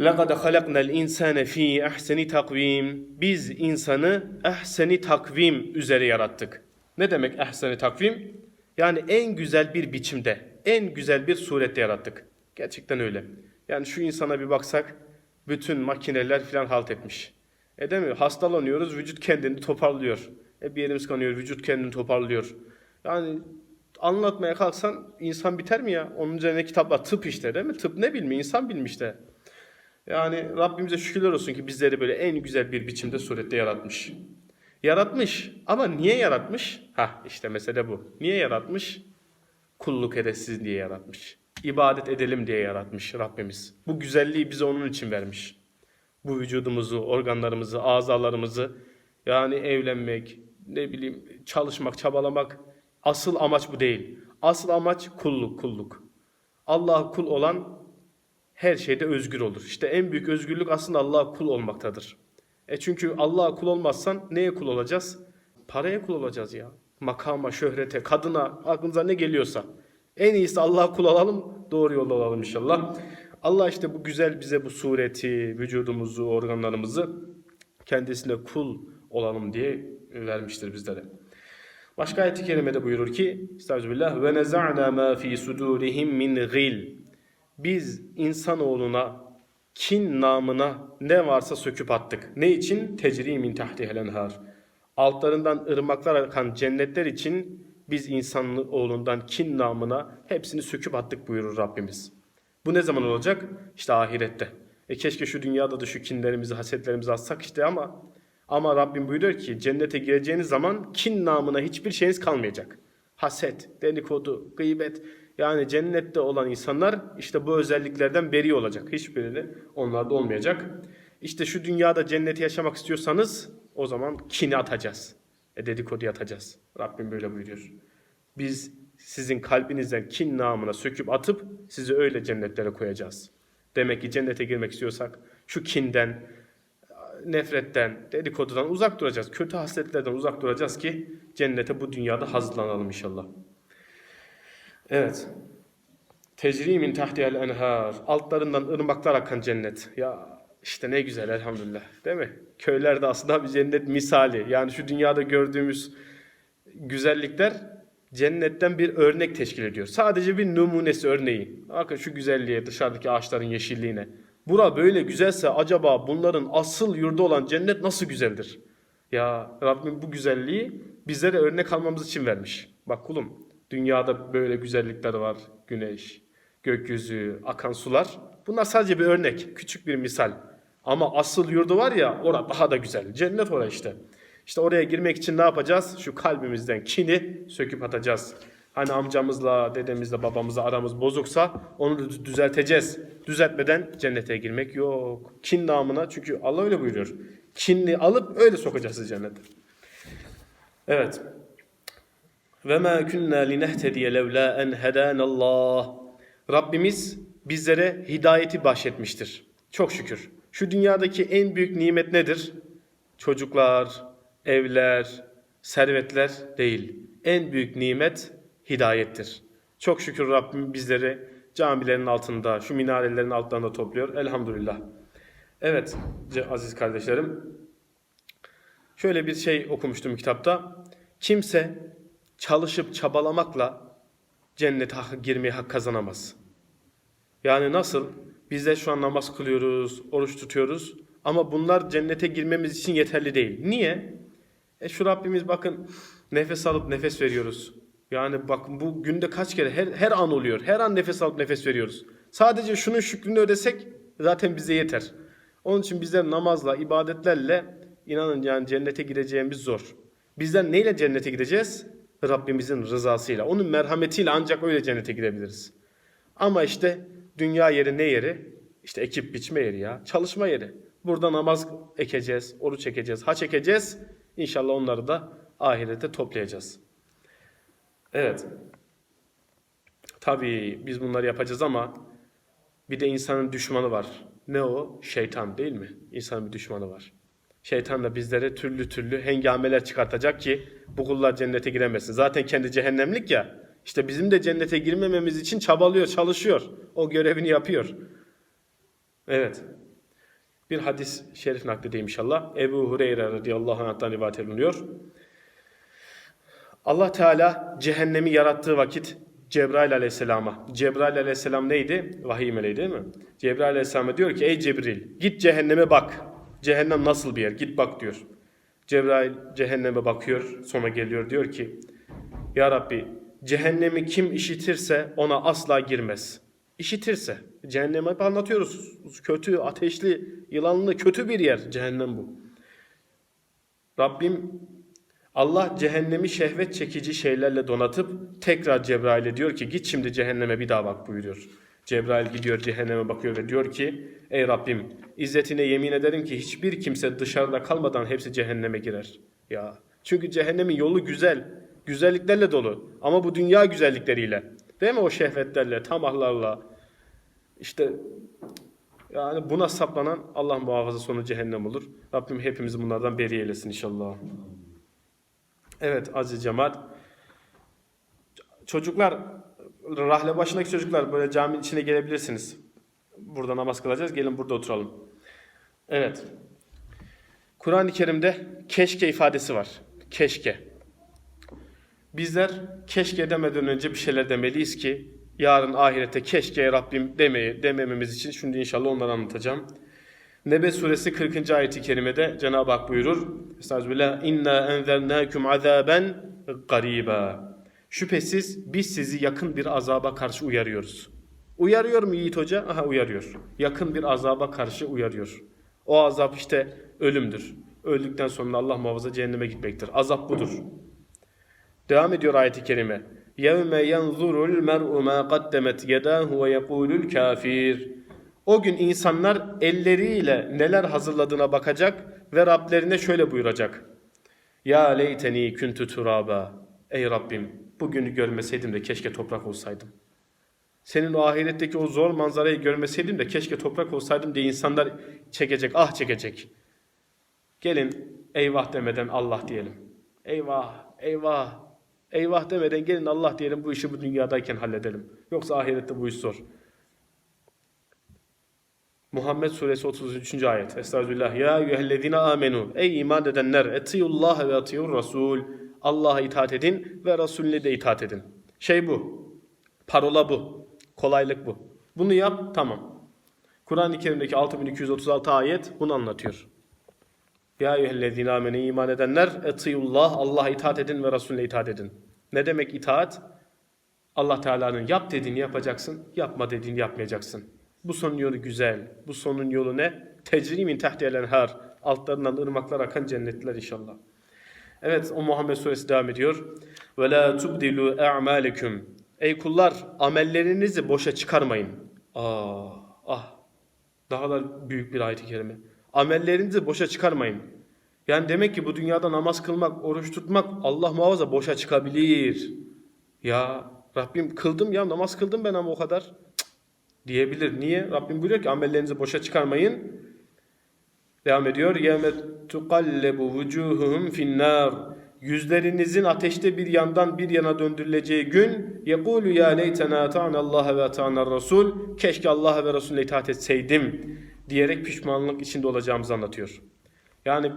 لَقَدْ خَلَقْنَا الْاِنْسَانَ ف۪ي اَحْسَنِ takvim. Biz insanı ehseni takvim üzere yarattık. Ne demek ehseni takvim? Yani en güzel bir biçimde, en güzel bir surette yarattık. Gerçekten öyle. Yani şu insana bir baksak, bütün makineler filan halt etmiş. E değil mi? Hastalanıyoruz, vücut kendini toparlıyor. E bir yerimiz kanıyor, vücut kendini toparlıyor. Yani anlatmaya kalksan insan biter mi ya? Onun üzerine kitaplar tıp işte değil mi? Tıp ne bilmi, insan bilmiş de. Yani Rabbimize şükürler olsun ki bizleri böyle en güzel bir biçimde surette yaratmış. Yaratmış ama niye yaratmış? Ha işte mesele bu. Niye yaratmış? Kulluk edesin diye yaratmış. İbadet edelim diye yaratmış Rabbimiz. Bu güzelliği bize onun için vermiş. Bu vücudumuzu, organlarımızı, azalarımızı yani evlenmek, ne bileyim çalışmak, çabalamak asıl amaç bu değil. Asıl amaç kulluk, kulluk. Allah'a kul olan her şeyde özgür olur. İşte en büyük özgürlük aslında Allah'a kul olmaktadır. E çünkü Allah'a kul olmazsan neye kul olacağız? Paraya kul olacağız ya. Makama, şöhrete, kadına, aklınıza ne geliyorsa. En iyisi Allah'a kul olalım, doğru yolda olalım inşallah. Allah işte bu güzel bize bu sureti, vücudumuzu, organlarımızı kendisine kul olalım diye vermiştir bizlere. Başka ayet-i kerimede buyurur ki Estağfirullah ve neza'na ma fi sudurihim min gil. Biz insanoğluna kin namına ne varsa söküp attık. Ne için? Tecri min tahtihel enhar. Altlarından ırmaklar akan cennetler için biz insanoğlundan kin namına hepsini söküp attık buyurur Rabbimiz. Bu ne zaman olacak? İşte ahirette. E keşke şu dünyada da şu kinlerimizi, hasetlerimizi atsak işte ama ama Rabbim buyuruyor ki cennete gireceğiniz zaman kin namına hiçbir şeyiniz kalmayacak. Haset, dedikodu, gıybet yani cennette olan insanlar işte bu özelliklerden beri olacak. Hiçbiri onlarda olmayacak. İşte şu dünyada cenneti yaşamak istiyorsanız o zaman kini atacağız. E dedikodu atacağız. Rabbim böyle buyuruyor. Biz sizin kalbinizden kin namına söküp atıp sizi öyle cennetlere koyacağız. Demek ki cennete girmek istiyorsak şu kinden, nefretten, dedikodudan uzak duracağız. Kötü hasletlerden uzak duracağız ki cennete bu dünyada hazırlanalım inşallah. Evet. Tecri min tahtihel enhar. Altlarından ırmaklar akan cennet. Ya işte ne güzel elhamdülillah. Değil mi? Köylerde aslında bir cennet misali. Yani şu dünyada gördüğümüz güzellikler cennetten bir örnek teşkil ediyor. Sadece bir numunesi örneği. Bakın şu güzelliğe, dışarıdaki ağaçların yeşilliğine. Bura böyle güzelse acaba bunların asıl yurdu olan cennet nasıl güzeldir? Ya Rabbim bu güzelliği bizlere örnek almamız için vermiş. Bak kulum dünyada böyle güzellikler var. Güneş, gökyüzü, akan sular. Bunlar sadece bir örnek, küçük bir misal. Ama asıl yurdu var ya orada daha da güzel. Cennet orası işte. İşte oraya girmek için ne yapacağız? Şu kalbimizden kini söküp atacağız. Hani amcamızla, dedemizle, babamızla aramız bozuksa onu düzelteceğiz. Düzeltmeden cennete girmek yok. Kin namına çünkü Allah öyle buyuruyor. Kinli alıp öyle sokacağız cennete. Evet. Ve ma kunna linehtediye levla en hedanallah. Rabbimiz bizlere hidayeti bahşetmiştir. Çok şükür. Şu dünyadaki en büyük nimet nedir? Çocuklar, evler, servetler değil. En büyük nimet hidayettir. Çok şükür Rabbim bizleri camilerin altında, şu minarelerin altlarında topluyor. Elhamdülillah. Evet aziz kardeşlerim. Şöyle bir şey okumuştum kitapta. Kimse çalışıp çabalamakla cennete girmeye hak kazanamaz. Yani nasıl? Biz de şu an namaz kılıyoruz, oruç tutuyoruz ama bunlar cennete girmemiz için yeterli değil. Niye? E şu Rabbimiz bakın nefes alıp nefes veriyoruz. Yani bakın bu günde kaç kere her, her an oluyor. Her an nefes alıp nefes veriyoruz. Sadece şunun şükrünü ödesek zaten bize yeter. Onun için bizler namazla, ibadetlerle inanın yani cennete gireceğimiz zor. Bizler neyle cennete gideceğiz? Rabbimizin rızasıyla, onun merhametiyle ancak öyle cennete gidebiliriz. Ama işte dünya yeri ne yeri? İşte ekip biçme yeri ya, çalışma yeri. Burada namaz ekeceğiz, oruç çekeceğiz, haç çekeceğiz. İnşallah onları da ahirete toplayacağız. Evet. Tabii biz bunları yapacağız ama bir de insanın düşmanı var. Ne o? Şeytan değil mi? İnsanın bir düşmanı var. Şeytan da bizlere türlü türlü hengameler çıkartacak ki bu kullar cennete giremesin. Zaten kendi cehennemlik ya. İşte bizim de cennete girmememiz için çabalıyor, çalışıyor. O görevini yapıyor. Evet. Bir hadis şerif nakledeyim inşallah. Ebu Hureyre radıyallahu anh'tan rivayet ediliyor. Allah Teala cehennemi yarattığı vakit Cebrail aleyhisselama. Cebrail aleyhisselam neydi? Vahiy meleği değil mi? Cebrail aleyhisselama diyor ki ey Cebril git cehenneme bak. Cehennem nasıl bir yer? Git bak diyor. Cebrail cehenneme bakıyor sonra geliyor diyor ki Ya Rabbi cehennemi kim işitirse ona asla girmez. İşitirse. Cehennemi hep anlatıyoruz. Kötü, ateşli, yılanlı, kötü bir yer. Cehennem bu. Rabbim Allah cehennemi şehvet çekici şeylerle donatıp tekrar Cebrail'e diyor ki git şimdi cehenneme bir daha bak buyuruyor. Cebrail gidiyor cehenneme bakıyor ve diyor ki ey Rabbim izzetine yemin ederim ki hiçbir kimse dışarıda kalmadan hepsi cehenneme girer. Ya çünkü cehennemin yolu güzel, güzelliklerle dolu ama bu dünya güzellikleriyle değil mi o şehvetlerle, tamahlarla işte yani buna saplanan Allah muhafaza sonu cehennem olur. Rabbim hepimizi bunlardan beri eylesin inşallah. Evet aziz cemaat. Çocuklar, rahle başındaki çocuklar böyle caminin içine gelebilirsiniz. Burada namaz kılacağız. Gelin burada oturalım. Evet. Kur'an-ı Kerim'de keşke ifadesi var. Keşke. Bizler keşke demeden önce bir şeyler demeliyiz ki yarın ahirette keşke Rabbim demeyi, demememiz için şimdi inşallah onları anlatacağım. Nebe suresi 40. ayeti kerimede Cenab-ı Hak buyurur. Estağfirullah. İnna enzernâkum azâben gariba. Şüphesiz biz sizi yakın bir azaba karşı uyarıyoruz. Uyarıyor mu Yiğit Hoca? Aha uyarıyor. Yakın bir azaba karşı uyarıyor. O azap işte ölümdür. Öldükten sonra Allah muhafaza cehenneme gitmektir. Azap budur. Devam ediyor ayeti kerime. يَوْمَ يَنْظُرُ الْمَرْءُ مَا قَدَّمَتْ يَدَاهُ وَيَقُولُ الْكَافِرُ O gün insanlar elleriyle neler hazırladığına bakacak ve Rablerine şöyle buyuracak. Ya leyteni kuntu turaba. Ey Rabbim bugünü görmeseydim de keşke toprak olsaydım. Senin o ahiretteki o zor manzarayı görmeseydim de keşke toprak olsaydım diye insanlar çekecek, ah çekecek. Gelin eyvah demeden Allah diyelim. Eyvah, eyvah, eyvah demeden gelin Allah diyelim bu işi bu dünyadayken halledelim. Yoksa ahirette bu iş zor. Muhammed suresi 33. ayet. Estağfirullah. Ya eyyühellezine amenu. Ey iman edenler. Etiyullah ve etiyur rasul. Allah'a itaat edin ve Resulüne de itaat edin. Şey bu. Parola bu. Kolaylık bu. Bunu yap tamam. Kur'an-ı Kerim'deki 6236 ayet bunu anlatıyor. Ya eyyühellezine amenu iman edenler. Etiyullah. Allah'a itaat edin ve Resulüne itaat edin. Ne demek itaat? Allah Teala'nın yap dediğini yapacaksın, yapma dediğini yapmayacaksın. Bu sonun yolu güzel. Bu sonun yolu ne? Tecrimin tahtiyel enhar. Altlarından ırmaklar akan cennetler inşallah. Evet o Muhammed suresi devam ediyor. Ve la tubdilu a'malekum. Ey kullar amellerinizi boşa çıkarmayın. Aa, ah. Daha da büyük bir ayet-i kerime. Amellerinizi boşa çıkarmayın. Yani demek ki bu dünyada namaz kılmak, oruç tutmak Allah muhafaza boşa çıkabilir. Ya Rabbim kıldım ya namaz kıldım ben ama o kadar. Cık, diyebilir. Niye? Rabbim buyuruyor ki amellerinizi boşa çıkarmayın. Devam ediyor. Yevme tukallebu vucuhuhum finnar. Yüzlerinizin ateşte bir yandan bir yana döndürüleceği gün yekulu ya leytena ta'na Allah ve ta'na Rasul. Keşke Allah ve Resulüne itaat etseydim diyerek pişmanlık içinde olacağımızı anlatıyor. Yani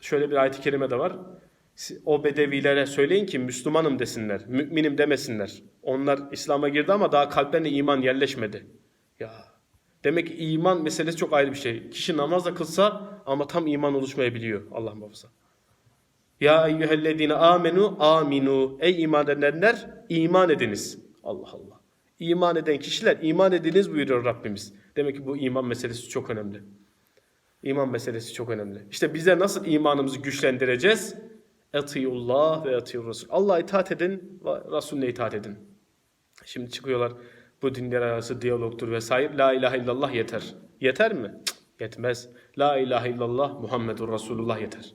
şöyle bir ayet-i kerime de var. O bedevilere söyleyin ki Müslümanım desinler, müminim demesinler. Onlar İslam'a girdi ama daha kalplerine iman yerleşmedi. Ya demek ki iman meselesi çok ayrı bir şey. Kişi namaz da kılsa ama tam iman oluşmayabiliyor Allah muhafaza. Ya eyyühellezine amenu aminu. Ey iman edenler iman ediniz. Allah Allah. İman eden kişiler iman ediniz buyuruyor Rabbimiz. Demek ki bu iman meselesi çok önemli. İman meselesi çok önemli. İşte bize nasıl imanımızı güçlendireceğiz? Etiyullah ve etiyur Resul. Allah'a itaat edin ve Resulüne itaat edin. Şimdi çıkıyorlar bu dinler arası diyalogtur vesaire. La ilahe illallah yeter. Yeter mi? Cık, yetmez. La ilahe illallah Muhammedur Resulullah yeter.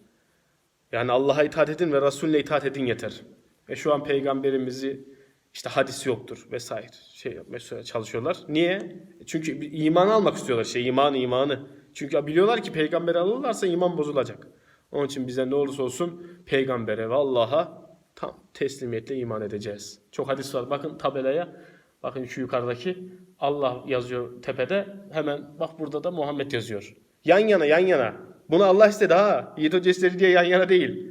Yani Allah'a itaat edin ve Resulüne itaat edin yeter. Ve şu an peygamberimizi işte hadis yoktur vesaire şey mesela çalışıyorlar. Niye? Çünkü bir iman almak istiyorlar şey iman imanı. Çünkü biliyorlar ki peygamberi alırlarsa iman bozulacak. Onun için bize ne olursa olsun peygambere ve Allah'a tam teslimiyetle iman edeceğiz. Çok hadis var. Bakın tabelaya. Bakın şu yukarıdaki Allah yazıyor tepede. Hemen bak burada da Muhammed yazıyor. Yan yana yan yana. Bunu Allah istedi ha. Yiğit Hoca istedi diye yan yana değil.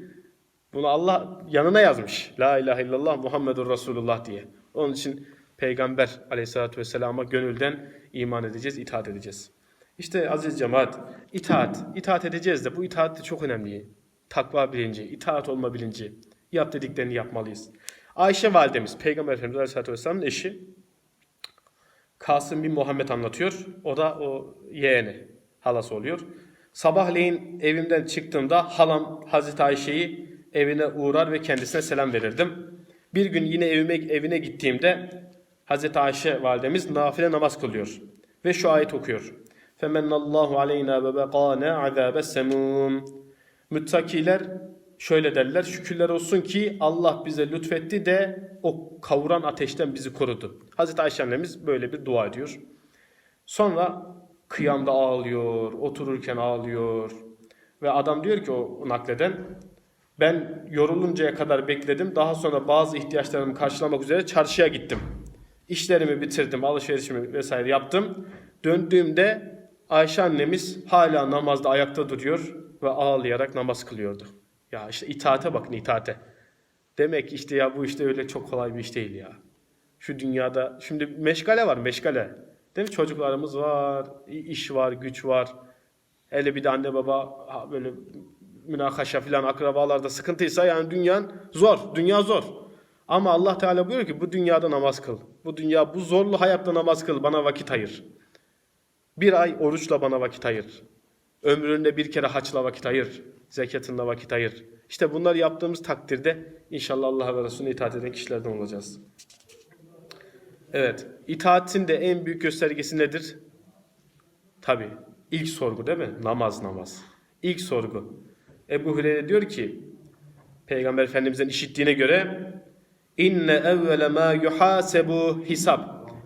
Bunu Allah yanına yazmış. La ilahe illallah Muhammedur Resulullah diye. Onun için Peygamber aleyhissalatü vesselama gönülden iman edeceğiz, itaat edeceğiz. İşte aziz cemaat, itaat, itaat edeceğiz de bu itaat de çok önemli. Takva bilinci, itaat olma bilinci. Yap dediklerini yapmalıyız. Ayşe validemiz, Peygamber Efendimiz Aleyhisselatü Vesselam'ın eşi. Kasım bin Muhammed anlatıyor. O da o yeğeni, halası oluyor. Sabahleyin evimden çıktığımda halam Hazreti Ayşe'yi evine uğrar ve kendisine selam verirdim. Bir gün yine evime evine gittiğimde Hazreti Ayşe validemiz nafile namaz kılıyor ve şu ayet okuyor. Femennallahu aleyna ve bekâne azâbes semûm. Müttakiler şöyle derler. Şükürler olsun ki Allah bize lütfetti de o kavuran ateşten bizi korudu. Hazreti Ayşe annemiz böyle bir dua ediyor. Sonra kıyamda ağlıyor, otururken ağlıyor. Ve adam diyor ki o nakleden ben yoruluncaya kadar bekledim. Daha sonra bazı ihtiyaçlarımı karşılamak üzere çarşıya gittim. İşlerimi bitirdim, alışverişimi vesaire yaptım. Döndüğümde Ayşe annemiz hala namazda ayakta duruyor ve ağlayarak namaz kılıyordu. Ya işte itaate bakın itaate. Demek işte ya bu işte öyle çok kolay bir iş değil ya. Şu dünyada şimdi meşgale var meşgale. Değil mi? Çocuklarımız var, iş var, güç var. Hele bir de anne baba böyle münakaşa filan akrabalarda sıkıntıysa yani dünyan zor. Dünya zor. Ama Allah Teala buyuruyor ki bu dünyada namaz kıl. Bu dünya bu zorlu hayatta namaz kıl. Bana vakit ayır. Bir ay oruçla bana vakit ayır. Ömründe bir kere haçla vakit ayır. Zekatınla vakit ayır. İşte bunları yaptığımız takdirde inşallah Allah ve Resulüne itaat eden kişilerden olacağız. Evet. itaatin de en büyük göstergesi nedir? Tabi. ilk sorgu değil mi? Namaz namaz. İlk sorgu. Ebu Hureyre diyor ki Peygamber Efendimiz'in işittiğine göre inne evvele ma yuhasebu hisab.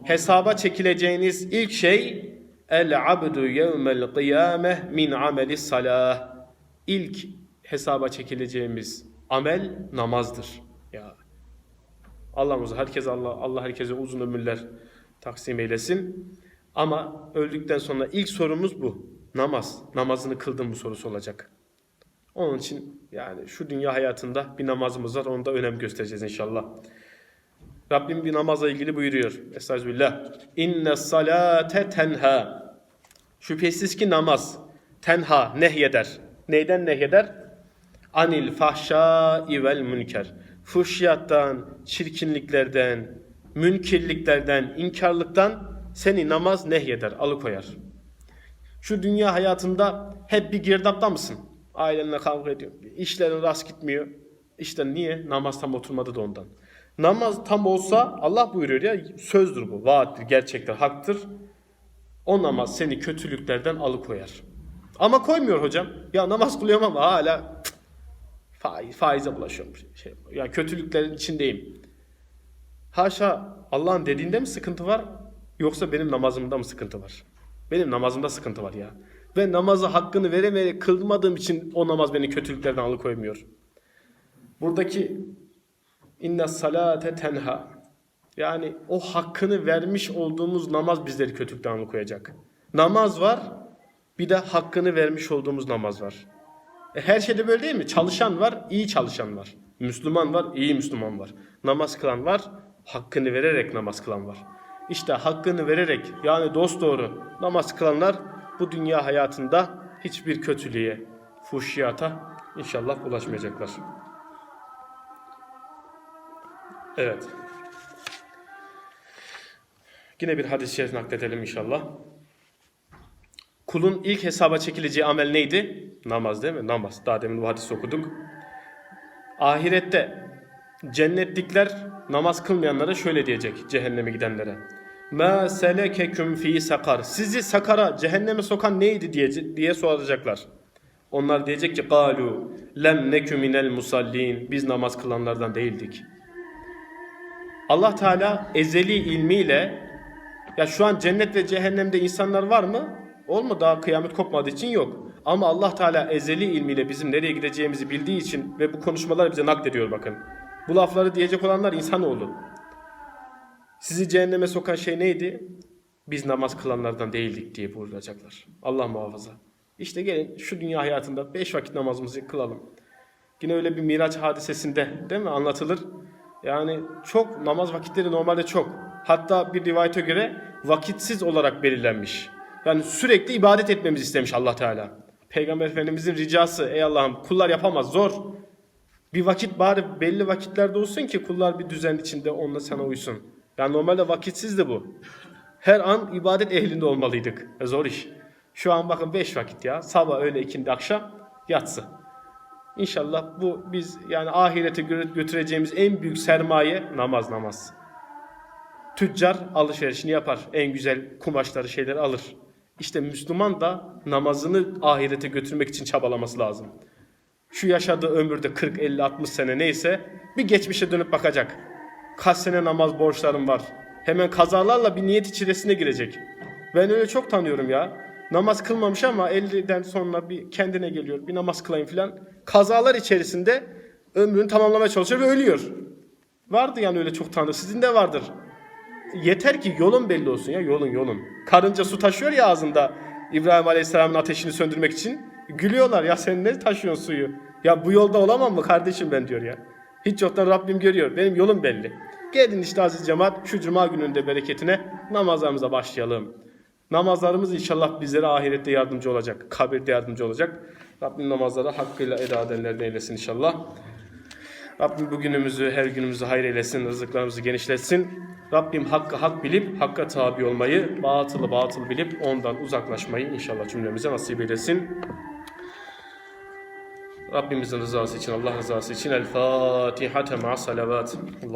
Hesaba çekileceğiniz ilk şey el abdu yevmel kıyameh min ameli salah. İlk hesaba çekileceğimiz amel namazdır. Ya Allah'ımız herkes Allah Allah herkese uzun ömürler taksim eylesin. Ama öldükten sonra ilk sorumuz bu. Namaz. Namazını kıldın mı sorusu olacak. Onun için yani şu dünya hayatında bir namazımız var. Onu da önem göstereceğiz inşallah. Rabbim bir namazla ilgili buyuruyor. Estağfirullah. İnne salate tenha. Şüphesiz ki namaz tenha nehyeder. Neyden nehyeder? Anil fahşa vel münker. Fuhşiyattan, çirkinliklerden, münkirliklerden, inkarlıktan seni namaz nehyeder, alıkoyar. Şu dünya hayatında hep bir girdapta mısın? Ailenle kavga ediyor. İşlerin rast gitmiyor. İşte niye? Namaz tam oturmadı da ondan. Namaz tam olsa Allah buyuruyor ya sözdür bu, vaattir, gerçektir, haktır. O namaz seni kötülüklerden alıkoyar. Ama koymuyor hocam. Ya namaz kılıyorum ama hala faiz, faize bulaşıyorum. Şey, ya kötülüklerin içindeyim. Haşa Allah'ın dediğinde mi sıkıntı var yoksa benim namazımda mı sıkıntı var? Benim namazımda sıkıntı var ya. Ve namazı hakkını veremeyerek kılmadığım için o namaz beni kötülüklerden alıkoymuyor. Buradaki inna salate tenha yani o hakkını vermiş olduğumuz namaz bizleri kötülükten alıkoyacak. Namaz var bir de hakkını vermiş olduğumuz namaz var. E her şeyde böyle değil mi? Çalışan var, iyi çalışan var. Müslüman var, iyi Müslüman var. Namaz kılan var, hakkını vererek namaz kılan var. İşte hakkını vererek yani dost doğru namaz kılanlar bu dünya hayatında hiçbir kötülüğe, fuhşiyata inşallah ulaşmayacaklar. Evet. Yine bir hadis-i şerif nakledelim inşallah. Kulun ilk hesaba çekileceği amel neydi? Namaz değil mi? Namaz. Daha demin bu hadisi okuduk. Ahirette cennetlikler namaz kılmayanlara şöyle diyecek cehenneme gidenlere. Ma selekeküm fi sakar. Sizi sakara, cehenneme sokan neydi diye, diye soracaklar. Onlar diyecek ki galu lem nekü minel musallin. Biz namaz kılanlardan değildik. Allah Teala ezeli ilmiyle ya şu an cennet ve cehennemde insanlar var mı? Olma daha kıyamet kopmadığı için yok. Ama Allah Teala ezeli ilmiyle bizim nereye gideceğimizi bildiği için ve bu konuşmaları bize naklediyor bakın. Bu lafları diyecek olanlar insanoğlu. Sizi cehenneme sokan şey neydi? Biz namaz kılanlardan değildik diye buyuracaklar. Allah muhafaza. İşte gelin şu dünya hayatında beş vakit namazımızı kılalım. Yine öyle bir miraç hadisesinde değil mi anlatılır. Yani çok namaz vakitleri normalde çok. Hatta bir rivayete göre vakitsiz olarak belirlenmiş. Yani sürekli ibadet etmemizi istemiş Allah Teala. Peygamber Efendimizin ricası ey Allah'ım kullar yapamaz zor. Bir vakit bari belli vakitlerde olsun ki kullar bir düzen içinde onunla sana uysun. Yani normalde vakitsiz de bu. Her an ibadet ehlinde olmalıydık. E zor iş. Şu an bakın beş vakit ya. Sabah, öğle, ikindi, akşam, yatsı. İnşallah bu biz yani ahirete gö- götüreceğimiz en büyük sermaye namaz namaz. Tüccar alışverişini yapar. En güzel kumaşları şeyleri alır. İşte Müslüman da namazını ahirete götürmek için çabalaması lazım. Şu yaşadığı ömürde 40, 50, 60 sene neyse bir geçmişe dönüp bakacak. Kaç sene namaz borçlarım var. Hemen kazalarla bir niyet içerisine girecek. Ben öyle çok tanıyorum ya. Namaz kılmamış ama 50'den sonra bir kendine geliyor. Bir namaz kılayım filan. Kazalar içerisinde ömrünü tamamlamaya çalışıyor ve ölüyor. Vardı yani öyle çok tanrı. Sizin de vardır. Yeter ki yolun belli olsun ya yolun yolun. Karınca su taşıyor ya ağzında İbrahim Aleyhisselam'ın ateşini söndürmek için. Gülüyorlar ya sen ne taşıyorsun suyu? Ya bu yolda olamam mı kardeşim ben diyor ya. Hiç yoktan Rabbim görüyor. Benim yolum belli. Gelin işte aziz cemaat şu cuma gününde bereketine namazlarımıza başlayalım. Namazlarımız inşallah bizlere ahirette yardımcı olacak. Kabirde yardımcı olacak. Rabbim namazları hakkıyla eda edenlerden eylesin inşallah. Rabbim bugünümüzü, her günümüzü hayır eylesin, rızıklarımızı genişletsin. Rabbim hakkı hak bilip, hakka tabi olmayı, batılı batıl bilip ondan uzaklaşmayı inşallah cümlemize nasip eylesin. Rabbimizin rızası için, Allah rızası için El Fatiha ma'a salavat.